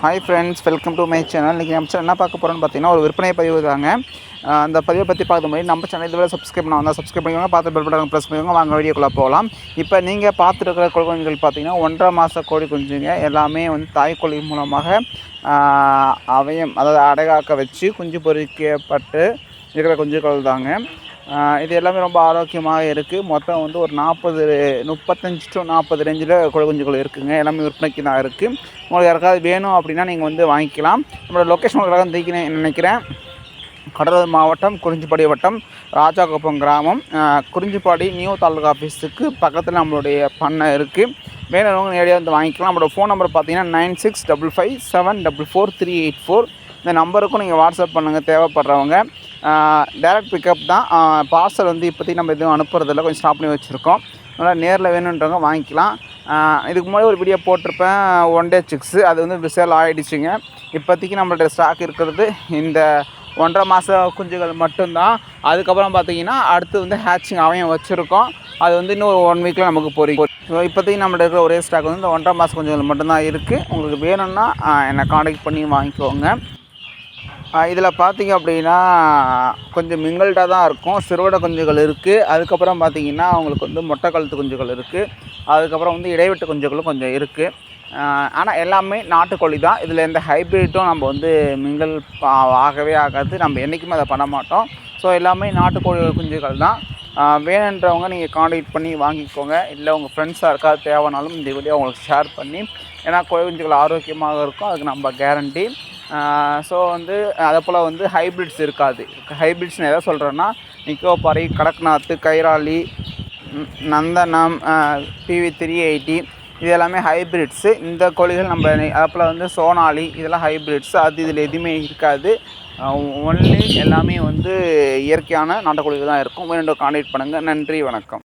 Hi friends welcome to my channel இன்றைக்கி நம்ம channel என்ன பார்க்க போகிறோம்னு பார்த்தீங்கன்னா ஒரு விற்பனை பதிவு தாங்க. அந்த பதிவை பற்றி பார்க்க மாதிரி நம்ம சேனல் இதுவரை சப்ஸ்கிரைப் பண்ண வந்தால் சப்ஸ்கிரைப் பண்ணிக்கோங்க பார்த்து பெல் பட்டன் ப்ரெஸ் பண்ணிக்கோங்க வாங்க வீடியோக்குள்ளே போகலாம். இப்போ நீங்கள் பார்த்துருக்கிற கோழி குஞ்சுகள் பார்த்தீங்கன்னா ஒன்றரை மாத கோழி குஞ்சுங்க எல்லாமே வந்து தாய்க்கோழி மூலமாக அவையும் அதாவது அடைகாக்க வச்சு குஞ்சு பொறிக்கப்பட்டு இருக்கிற குஞ்சுகள் தாங்க. இது எல்லாமே ரொம்ப ஆரோக்கியமாக இருக்குது மொத்தம் வந்து ஒரு நாற்பது முப்பத்தஞ்சு டு நாற்பது ரேஞ்சில் கோழி குஞ்சுகள் இருக்குதுங்க எல்லாமே விற்பனைக்கு தான் இருக்குது உங்களுக்கு யாருக்காவது வேணும் அப்படின்னா நீங்கள் வந்து வாங்கிக்கலாம். நம்மளோட லொக்கேஷன் உங்களுக்கு தெரிவிக்கணும் நினைக்கிறேன். கடலூர் மாவட்டம் குறிஞ்சிப்பாடி வட்டம் ராஜாகுப்பம் கிராமம். குறிஞ்சிப்பாடி நியூ தாலுகா ஆஃபீஸுக்கு பக்கத்தில் நம்மளுடைய பண்ணை இருக்குது வேணுறவங்க நேரடியாக வந்து வாங்கிக்கலாம். நம்மளோட ஃபோன் நம்பர் பார்த்தீங்கன்னா nine six double five seven double four three eight four இந்த நம்பருக்கும் நீங்கள் வாட்ஸ்அப் பண்ணுங்கள் தேவைப்படுறவங்க. டேரக்ட் பிக்கப் தான். பார்சல் வந்து இப்போதைக்கு நம்ம எதுவும் அனுப்புறதில்ல. கொஞ்சம் ஸ்டாப் பண்ணி வச்சுருக்கோம். அதனால் நேரில் வேணுன்றவங்க வாங்கிக்கலாம். இதுக்கு முன்னாடி ஒரு வீடியோ போட்டிருப்பேன். ஒன் டே சிக்ஸு அது வந்து சேல் ஆகிடுச்சிங்க இப்போதைக்கு நம்மள்ட்ட ஸ்டாக் இருக்கிறது இந்த ஒன்றரை மாத குஞ்சுகள் மட்டும்தான். அதுக்கப்புறம் பார்த்தீங்கன்னா அடுத்து வந்து ஹேச்சிங் அவையும் வச்சுருக்கோம். அது வந்து இன்னும் ஒரு ஒன் வீக்கில் நமக்கு பொறிக்கும். ஸோ இப்போதைக்கு நம்மள்ட்ட இருக்கிற ஒரே ஸ்டாக் வந்து இந்த ஒன்றரை மாத குஞ்சுகள் மட்டும்தான் இருக்குது உங்களுக்கு வேணும்னா என்னை காண்டாக்ட் பண்ணி வாங்கிக்கோங்க. இதில் பார்த்தீங்க அப்படின்னா கொஞ்சம் மிங்கல்டாக தான் இருக்கும். சிறுவடை குஞ்சுகள் இருக்குது அதுக்கப்புறம் பார்த்தீங்கன்னா அவங்களுக்கு வந்து மொட்டை கழுத்து குஞ்சுகள் இருக்குது அதுக்கப்புறம் வந்து இடைவெட்டு குஞ்சுகளும் கொஞ்சம் இருக்குது ஆனால் எல்லாமே நாட்டுக்கோழி தான். இதில் எந்த ஹைப்ரிட்டும் நம்ம வந்து மிங்கல் பா- ஆகவே ஆகாது. நம்ம என்றைக்குமே அதை பண்ண மாட்டோம். ஸோ எல்லாமே நாட்டுக்கோழி குஞ்சுகள் தான். வேணுன்றவங்க நீங்கள் காண்டாக்ட் பண்ணி வாங்கிக்கோங்க. இல்லை உங்கள் ஃப்ரெண்ட்ஸாக இருக்கா தேவைனாலும் இந்த வீடியோ உங்களுக்கு ஷேர் பண்ணி. ஏன்னா கோழி குஞ்சுகள் ஆரோக்கியமாக இருக்கும். அதுக்கு நம்ம கேரண்டி ஸோ வந்து அதே போல் வந்து ஹைப்ரிட்ஸ் இருக்காது. ஹைப்ரிட்ஸ்னு எதை சொல்கிறேன்னா Nicobari Kadaknath Kairali Nandanam BV three eighty இது எல்லாமே ஹைப்ரிட்ஸு இந்த கோழிகள் நம்ம அதில் வந்து சோனாலி இதெல்லாம் ஹைப்ரிட்ஸ் அது இதில் எதுவுமே இருக்காது. ஒன்லி எல்லாமே வந்து இயற்கையான நாட்டுக்கோழிகள் தான் இருக்கும். வேணும் கான்டாக்ட் பண்ணுங்கள் நன்றி வணக்கம்.